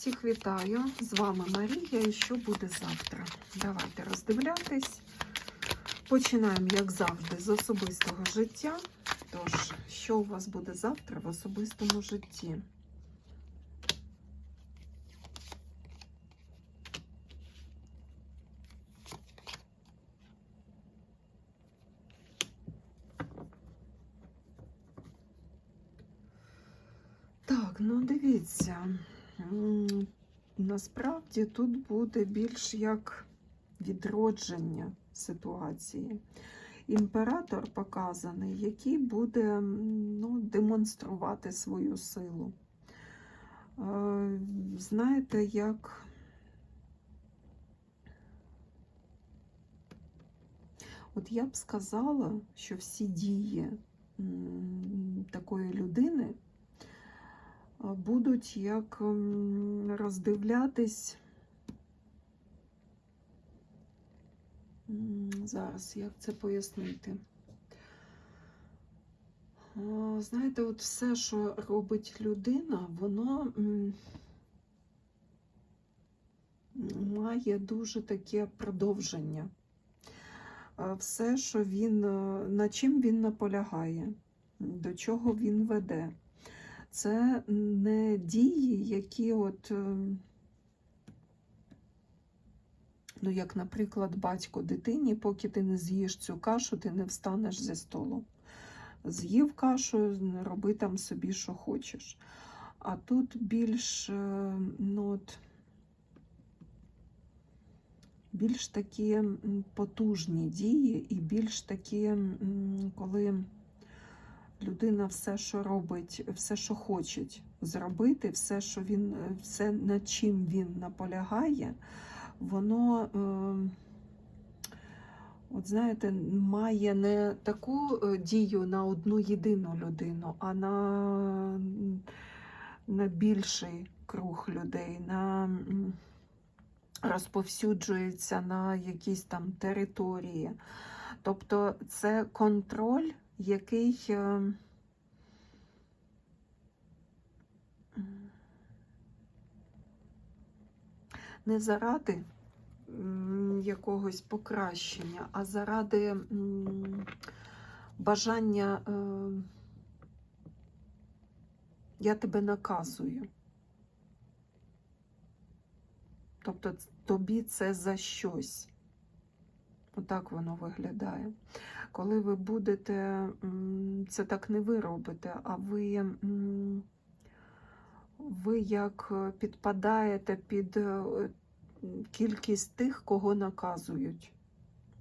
Всіх вітаю! З вами Марія і що буде завтра? Давайте роздивлятись. Починаємо, як завжди, з особистого життя. Тож, що у вас буде завтра в особистому житті? Так, ну дивіться. М, Насправді тут буде більш як відродження ситуації. Імператор показаний, який буде ну, демонструвати свою силу. Е, Знаєте, як от я б сказала, що всі дії такої людини будуть як роздивлятись. Зараз як це пояснити? Знаєте, от все, що робить людина, воно має дуже таке продовження. Все, що він, е, на чим він наполягає, до чого він веде. Це не дії, які от, е, ну, як, наприклад, батько дитині, поки ти не з'їш цю кашу, ти не встанеш зі столу. З'їв кашу, роби там собі, що хочеш. А тут більш, е, ну, от, більш такі потужні дії, і більш такі, коли людина все, що робить, все, що хоче зробити, все, що він, е, все, над чим він наполягає, воно, е, от знаєте, має не таку е, дію на одну єдину людину, а на, на більший круг людей, на, розповсюджується на якісь там території. Тобто це контроль який е, не заради якогось покращення, а заради бажання е, я тебе наказую. Тобто тобі це за щось. Отак воно виглядає. Коли ви будете, це так не ви робите, а ви, ви як підпадаєте під е, кількість тих, кого наказують.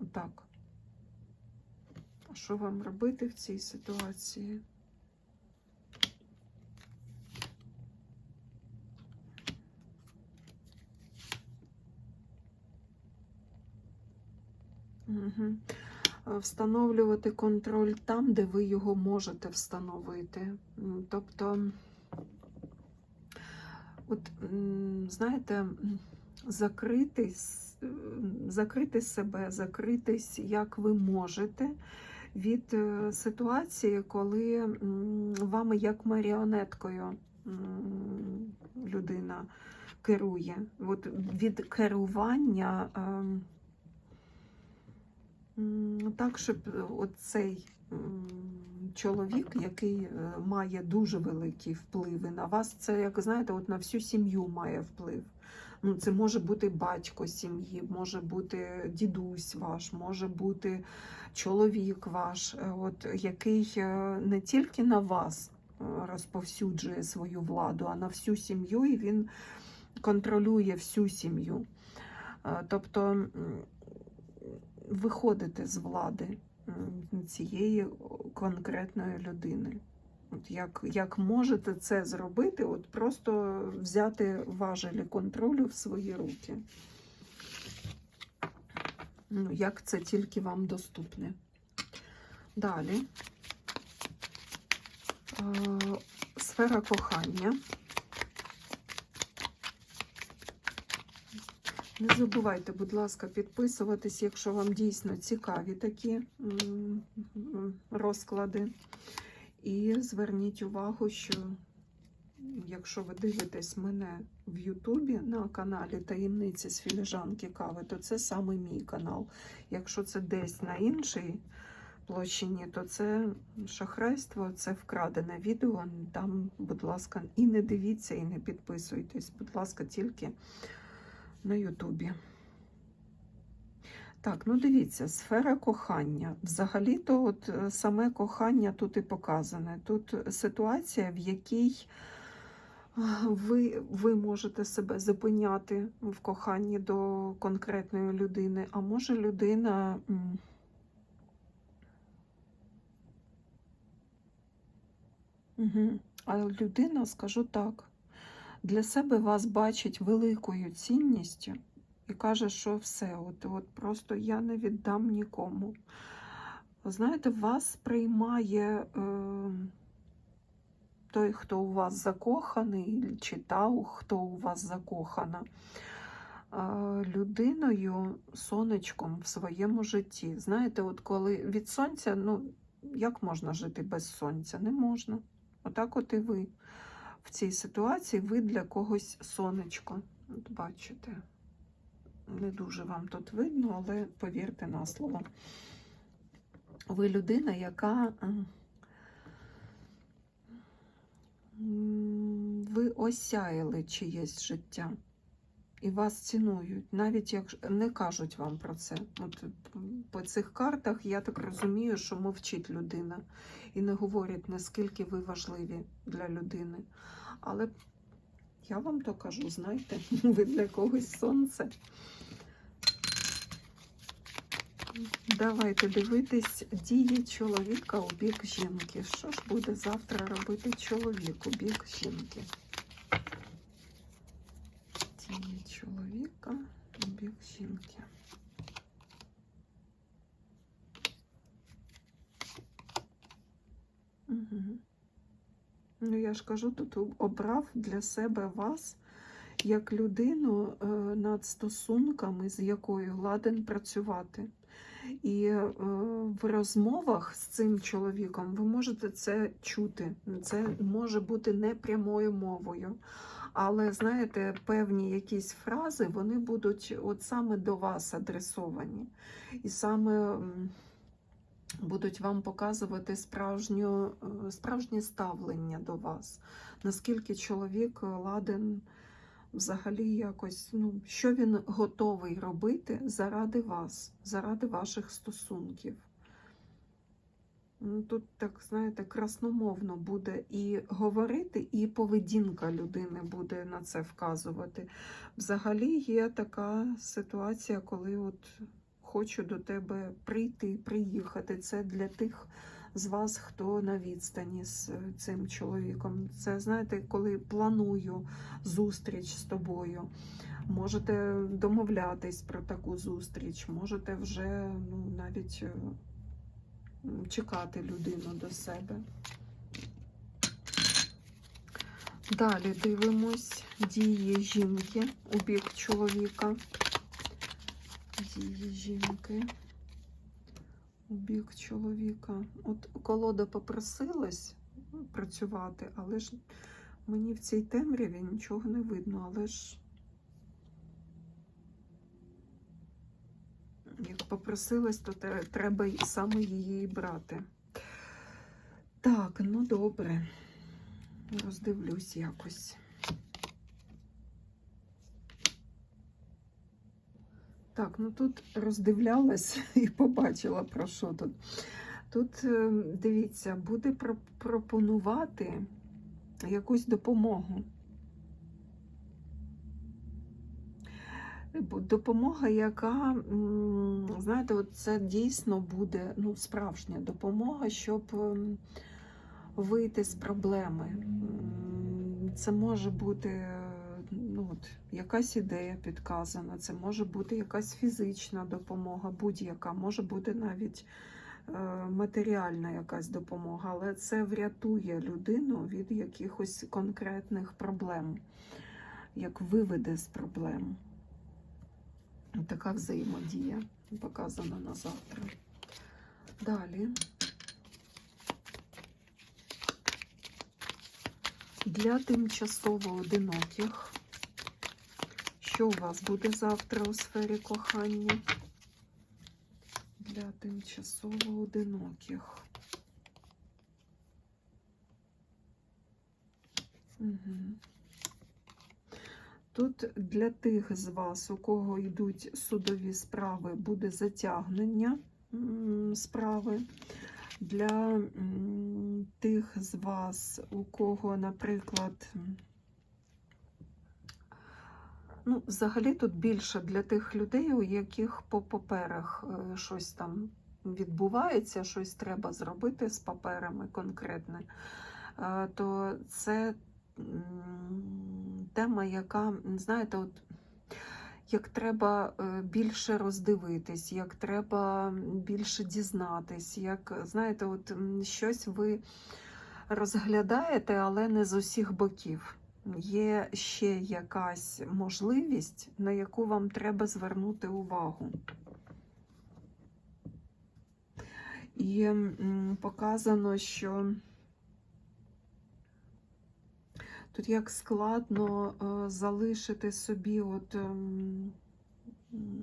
Отак. А що вам робити в цій ситуації? Угу. Встановлювати контроль там, де ви його можете встановити. Тобто, от, знаєте, м, закритись, закрити себе, закритись, як ви можете, від е, ситуації, коли вами як маріонеткою людина керує. От від керування. Так, щоб е, оцей чоловік, який е, має дуже великі впливи на вас, це, як знаєте, от на всю сім'ю має вплив. Ну, Це може бути батько сім'ї, може бути дідусь ваш, може бути чоловік ваш, е, от, який не тільки на вас розповсюджує свою владу, а на всю сім'ю, і він контролює всю сім'ю. Тобто виходити з влади цієї конкретної людини. От як, як можете це зробити, от просто взяти важелі контролю в свої руки. Ну, як це тільки вам доступне. Далі. Е, Сфера кохання. Не забувайте, будь ласка, підписуватись, якщо вам дійсно цікаві такі розклади. І зверніть увагу, що якщо ви дивитесь мене в Ютубі на каналі Таємниці з філіжанки кави, то це саме мій канал. Якщо це десь на іншій площині, то це шахрайство, це вкрадене відео. Там, будь ласка, і не дивіться, і не підписуйтесь. Будь ласка, тільки на Ютубі. Так, ну дивіться, сфера кохання. Взагалі-то, от е, саме кохання тут і показане. Тут ситуація, в якій ви, ви можете себе зупиняти в коханні до конкретної людини, а може людина. Угу. А людина, скажу так, для себе вас бачить великою цінністю і каже, що все, от, от просто я не віддам нікому. Знаєте, вас приймає е, той, хто у вас закоханий, чи та, хто у вас закохана, е, людиною, сонечком в своєму житті. Знаєте, от коли від сонця, ну, як можна жити без сонця? Не можна. Отак от і ви в цій ситуації, ви для когось сонечко. От бачите. Не дуже вам тут видно, але повірте на слово. Ви людина, яка ви осяяли чиєсь життя. І вас цінують, навіть якщо не кажуть вам про це. От по цих картах я так розумію, що мовчить людина і не говорять, наскільки ви важливі для людини. Але я вам то кажу, знаєте, ви для когось сонце. Давайте дивитись дії чоловіка у бік жінки. Що ж буде завтра робити чоловік у бік жінки? Дії чоловіка у бік жінки. Ну, я ж кажу, тут обрав для себе вас як людину е, над стосунками, з якою ладен працювати. І е, в розмовах з цим чоловіком ви можете це чути. Це може бути не прямою мовою. Але знаєте, певні якісь фрази вони будуть от саме до вас адресовані. І саме будуть вам показувати справжню, е, справжнє ставлення до вас. Наскільки чоловік ладен взагалі якось, ну, що він готовий робити заради вас, заради ваших стосунків. Тут, так, знаєте, красномовно буде і говорити, і поведінка людини буде на це вказувати. Взагалі є така ситуація, коли от хочу до тебе прийти, приїхати. Це для тих з вас, хто на відстані з цим чоловіком. Це, знаєте, коли планую зустріч з тобою. Можете домовлятись про таку зустріч, можете вже ну, навіть е, чекати людину до себе. Далі дивимось дії жінки у бік чоловіка. Дії жінки у бік чоловіка. От колода попросилась працювати, але ж мені в цій темряві нічого не видно, але ж як попросилась, то треба саме її брати. Так, ну добре. Роздивлюсь якось. Так, ну тут роздивлялась і побачила про що тут. Тут, е, дивіться, буде про- пропонувати якусь допомогу. Допомога, яка, знаєте, от це дійсно буде ну, справжня допомога, щоб ем, вийти з проблеми. Це може бути ну, от, якась ідея підказана, це може бути якась фізична допомога, будь-яка, може бути навіть е, матеріальна якась допомога, але це врятує людину від якихось конкретних проблем, як виведе з проблем. Така взаємодія показана на завтра. Далі. Для тимчасово одиноких. Що у вас буде завтра у сфері кохання? Для тимчасово одиноких. Угу. Тут для тих з вас, у кого йдуть судові справи, буде затягнення справи. Для тих з вас, у кого, наприклад, ну, взагалі тут більше для тих людей, у яких по паперах е, щось там відбувається, щось треба зробити з паперами конкретне, е, то це тема, яка, знаєте, от як треба е, більше роздивитись, як треба більше дізнатись, як, знаєте, от щось ви розглядаєте, але не з усіх боків. Є ще якась можливість, на яку вам треба звернути увагу. І показано, що Тут як складно е, залишити собі, от, ем,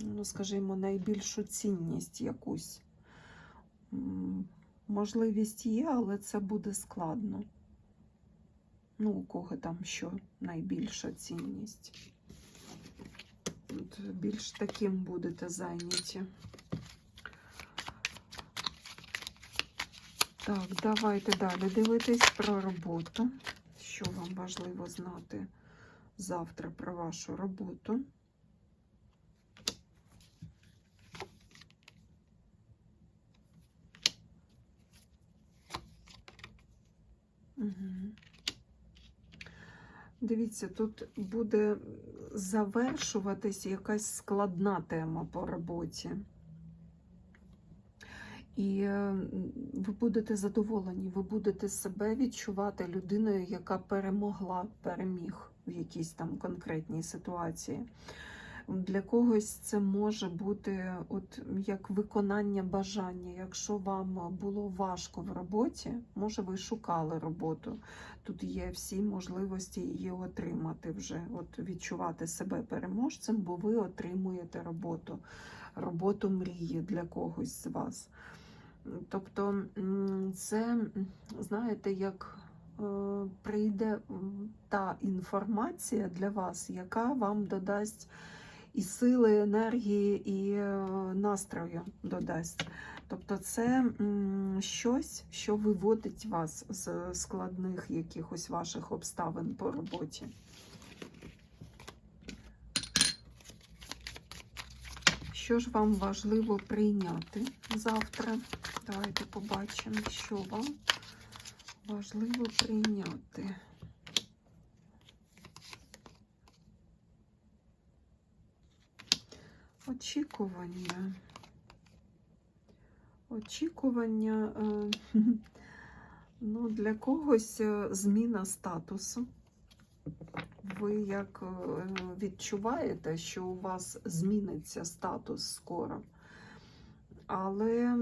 ну, скажімо, найбільшу цінність якусь. Можливість є, але це буде складно. Ну, у кого там що найбільша цінність. От більш таким будете зайняті. Так, давайте далі дивитись про роботу що вам важливо знати завтра про вашу роботу. Угу. Дивіться, тут буде завершуватись якась складна тема по роботі. І ви будете задоволені, ви будете себе відчувати людиною, яка перемогла, переміг в якійсь там конкретній ситуації. Для когось це може бути от як виконання бажання. Якщо вам було важко в роботі, може ви шукали роботу. Тут є всі можливості її отримати вже, от відчувати себе переможцем, бо ви отримуєте роботу, роботу мрії для когось з вас. Тобто це, знаєте, як е, прийде та інформація для вас, яка вам додасть і сили, енергії, і е, настрою додасть. Тобто це щось, що виводить вас з складних якихось ваших обставин по роботі. Що ж вам важливо прийняти завтра? Давайте побачимо, що вам важливо прийняти. Очікування. Очікування е, ну, для когось е, зміна статусу. Ви як е, відчуваєте, що у вас зміниться статус скоро. Але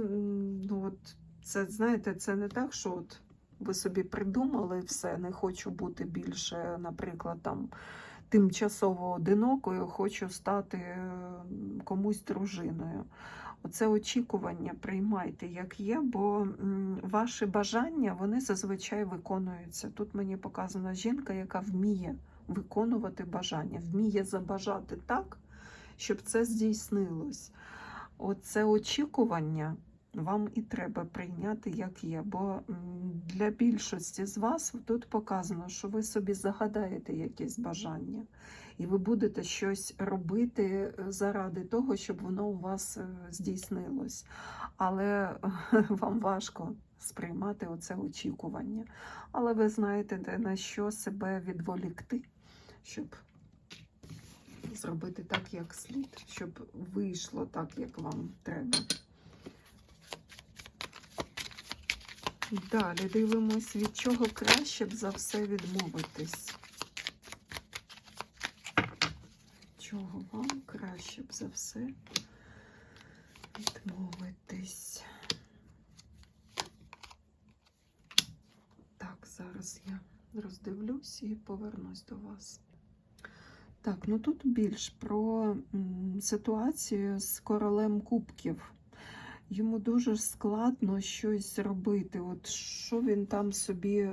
ну, от, це, знаєте, це не так, що от ви собі придумали все, не хочу бути більше, наприклад, там тимчасово одинокою, хочу стати комусь дружиною. Оце очікування приймайте, як є, бо ваші бажання вони зазвичай виконуються. Тут мені показана жінка, яка вміє виконувати бажання, вміє забажати так, щоб це здійснилось. Оце очікування вам і треба прийняти, як є. Бо для більшості з вас тут показано, що ви собі загадаєте якесь бажання, і ви будете щось робити е, заради того, щоб воно у вас е, здійснилось. Але вам важко сприймати оце очікування. Але ви знаєте, де на що себе відволікти, щоб зробити так, як слід, щоб вийшло так, як вам треба. Далі дивимось, від чого краще б за все відмовитись. Чого вам краще б за все відмовитись? Так, зараз я роздивлюсь і повернусь до вас. Так, ну тут більш про ситуацію з королем кубків. Йому дуже складно щось зробити. От що він там собі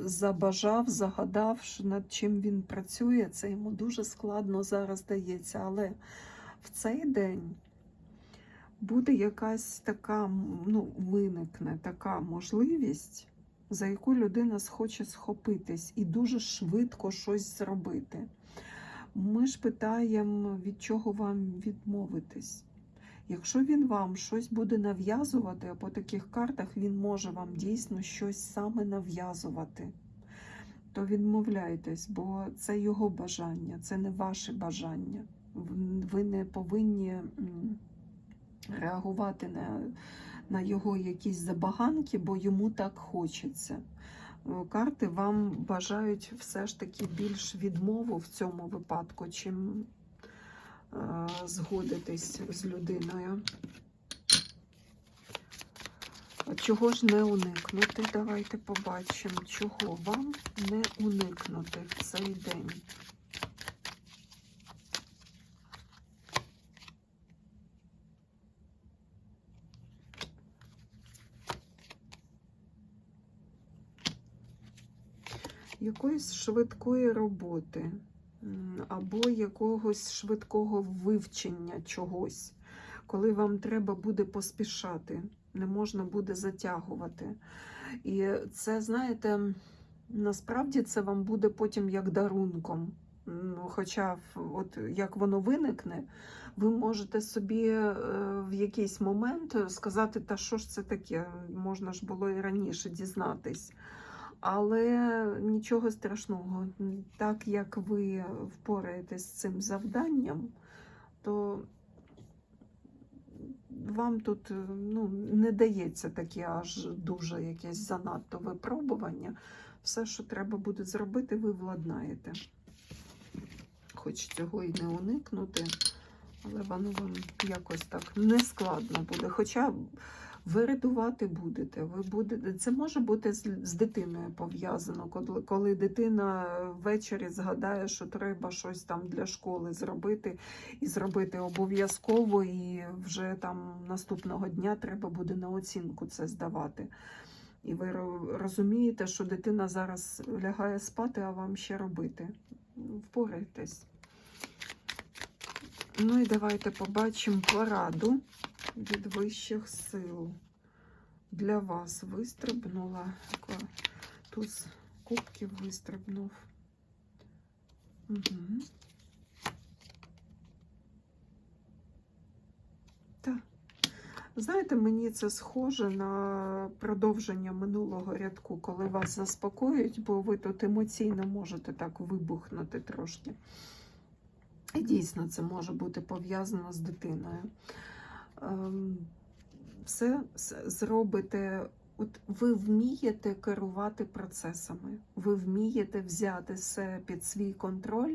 забажав, загадав, над чим він працює, це йому дуже складно зараз дається. Але в цей день буде якась така, ну, виникне така можливість, за яку людина схоче схопитись і дуже швидко щось зробити. Ми ж питаємо, від чого вам відмовитись. Якщо він вам щось буде нав'язувати, а по таких картах він може вам дійсно щось саме нав'язувати, то відмовляйтесь, бо це його бажання, це не ваше бажання. Ви не повинні реагувати на, на його якісь забаганки, бо йому так хочеться. Е, Карти вам бажають все ж таки більш відмову в цьому випадку, чим е, згодитись з людиною. Чого ж не уникнути? Давайте побачимо, чого вам не уникнути в цей день. Якоїсь швидкої роботи або якогось швидкого вивчення чогось, коли вам треба буде поспішати, не можна буде затягувати. І це, знаєте, насправді це вам буде потім як дарунком. Ну, Хоча, от як воно виникне, ви можете собі е, в якийсь момент сказати, та що ж це таке, можна ж було і раніше дізнатись. Але нічого страшного, так як ви впораєтесь з цим завданням, то вам тут ну, не дається таке аж дуже якесь занадто випробування. Все, що треба буде зробити, ви владнаєте. Хоч цього і не уникнути, але воно вам якось так не складно буде. Хоча ви рятувати будете. Ви будете. Це може бути з, з дитиною пов'язано, коли, коли дитина ввечері згадає, що треба щось там для школи зробити, і зробити обов'язково, і вже там наступного дня треба буде на оцінку це здавати. І ви розумієте, що дитина зараз лягає спати, а вам ще робити. Впорайтесь. Ну і давайте побачимо пораду від вищих сил. Для вас вистрибнула. Туз кубків вистрибнув. Угу. Так. Знаєте, мені це схоже на продовження минулого рядку, коли вас заспокоюють, бо ви тут емоційно можете так вибухнути трошки. І дійсно це може бути пов'язано з дитиною. Ем, Все зробите, от ви вмієте керувати процесами, ви вмієте взяти все під свій контроль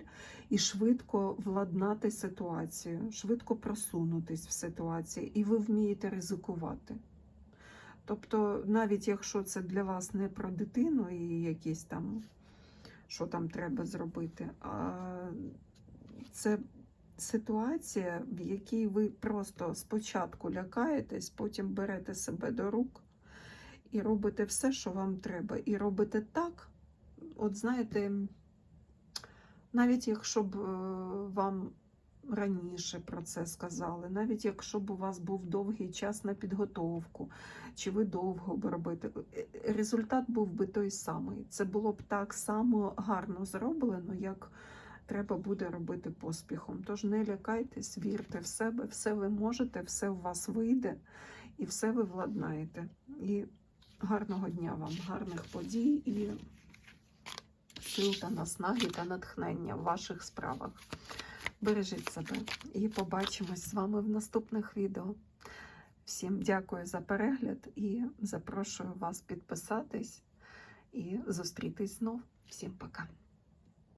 і швидко владнати ситуацію, швидко просунутись в ситуації, і ви вмієте ризикувати. Тобто, навіть якщо це для вас не про дитину і якісь там, що там треба зробити, а це ситуація, в якій ви просто спочатку лякаєтесь, потім берете себе до рук і робите все, що вам треба. І робите так, от знаєте, навіть якщо б е, вам раніше про це сказали, навіть якщо б у вас був довгий час на підготовку, чи ви довго б робите, результат був би той самий. Це було б так само гарно зроблено, як треба буде робити поспіхом. Тож не лякайтесь, вірте в себе, все ви можете, все у вас вийде і все ви владнаєте. І гарного дня вам, гарних подій і сил та наснаги та натхнення в ваших справах. Бережіть себе і побачимось з вами в наступних відео. Всім дякую за перегляд і запрошую вас підписатись і зустрітись знов. Всім пока!